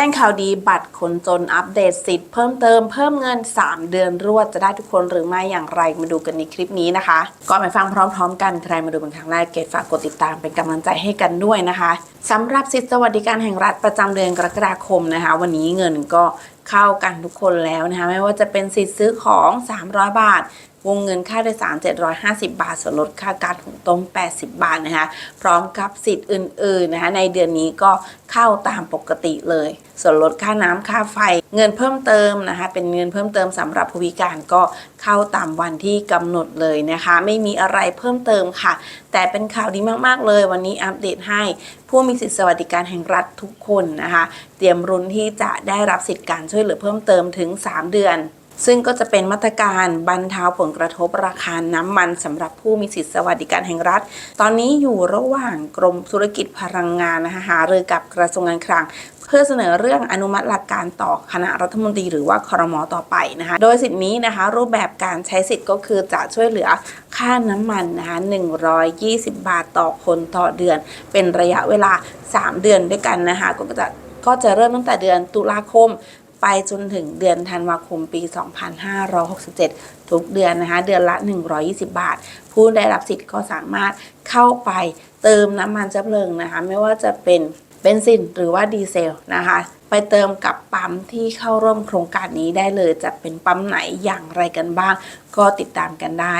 แจ้งข่าวดีบัตรคนจนอัปเดตสิทธิ์เพิ่มเติมเพิ่มเงิน 3 เดือนรวดจะได้ทุกคนหรือไม่อย่างไรมาดูกันในคลิปนี้นะคะก่อนไปฟังพร้อมๆ กันใครมาดูเป็นครั้งแรกเกดฝากกดติดตามเป็นกำลังใจให้กันด้วยนะคะสำหรับสิทธิสวัสดิการแห่งรัฐประจำเดือนกรกฎาคมนะคะ วันนี้เงินก็ เข้ากันทุกคนแล้วนะคะไม่ว่าจะเป็นสิทธิ์ซื้อของ 300 บาท วงเงินค่าโดยสาร 750 บาท ส่วนลดค่าการถุงต้ม 80 บาทนะคะพร้อมกับสิทธิ์อื่นๆนะคะในเดือนนี้ก็เข้าตามปกติเลย ส่วนลดค่าน้ำค่าไฟเงินเพิ่มเติมนะคะ เป็นเงินเพิ่มเติมสำหรับผู้พิการก็เข้าตามวันที่กำหนดเลยนะคะ ไม่มีอะไรเพิ่มเติมค่ะ แต่เป็นข่าวดีมากๆเลย วันนี้อัปเดตให้ ผู้มีสิทธิสวัสดิการแห่งรัฐทุกคนนะคะ เตรียมรุนที่จะได้รับสิทธิการช่วยเหลือเพิ่มเติมถึง 3 เดือน ซึ่งก็จะเป็นมาตรการบรรเทาผลกระทบราคาน้ำมันสำหรับผู้มีสิทธิสวัสดิการแห่งรัฐ ตอนนี้อยู่ระหว่างกรมธุรกิจพลังงานนะคะหารือกับกระทรวงการคลังเพื่อเสนอเรื่องอนุมัติหลักการต่อคณะรัฐมนตรีหรือว่าครมต่อไปนะคะ โดยสิทธินี้นะคะ รูปแบบการใช้สิทธิ์ก็คือจะช่วยเหลือค่าน้ำมันนะคะ120 บาทต่อคนต่อเดือน เป็นระยะเวลา 3 เดือนด้วยกันนะคะ ก็จะก็จะเริ่มตั้งแต่เดือนตุลาคม ไปจนถึงเดือนธันวาคมปี 2567 ทุกเดือนนะคะ เดือนละ 120 บาท ผู้ได้รับสิทธิ์ก็สามารถเข้าไปเติมน้ำมันเชื้อเพลิงนะคะ ไม่ว่าจะเป็นเบนซินหรือว่าดีเซลนะคะ ไปเติมกับปั๊มที่เข้าร่วมโครงการนี้ได้เลย จะเป็นปั๊มไหนอย่างไรกันบ้าง ก็ติดตามกันได้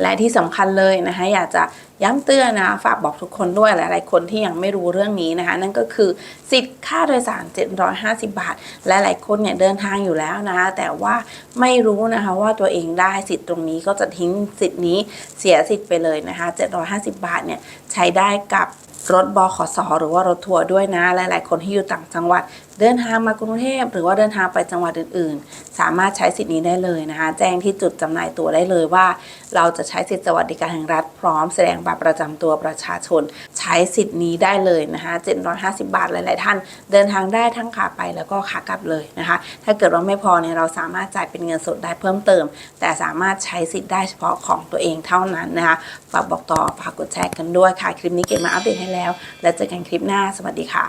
และที่สำคัญเลยนะคะอยากจะ ย้ำเตือนนะฝากบอกทุกคนด้วยหลาย ๆ คนที่ยังไม่รู้เรื่องนี้นะคะ นั่นก็คือสิทธิ์ค่าโดยสาร 750 บาทและหลายคนเนี่ยเดินทางอยู่แล้วนะคะแต่ว่าไม่รู้นะคะว่าตัวเองได้สิทธิ์ตรงนี้ก็จะทิ้งสิทธิ์นี้เสียสิทธิ์ไปเลยนะคะ 750 บาทเนี่ยใช้ได้กับรถบขสหรือว่ารถทัวร์ด้วยนะ หลาย ๆ คนที่อยู่ต่างจังหวัด เดินทางมากรุงเทพหรือว่าเดินทางไปจังหวัดอื่น ๆ สามารถใช้สิทธิ์นี้ได้เลยนะคะ แจ้งที่จุดจำหน่ายตั๋วได้เลยว่า เราจะใช้สิทธิสวัสดิการแห่งรัฐพร้อมแสดงบัตรประจำตัวประชาชน ใช้สิทธิ์นี้ได้เลยนะคะ750 บาทหลาย ๆ ท่าน เดินทางได้ทั้งขาไปแล้วก็ขากลับเลยนะคะ ถ้าเกิดว่าไม่พอเนี่ยเราสามารถจ่ายเป็นเงินสดได้เพิ่มเติม แต่สามารถใช้สิทธิ์ได้เฉพาะของตัวเองเท่านั้นนะคะฝากบอกต่อฝากกดแชร์กันด้วยค่ะ คลิปนี้เก็บมาอัปเดตให้แล้ว แล้วเจอกันคลิปหน้าสวัสดีค่ะ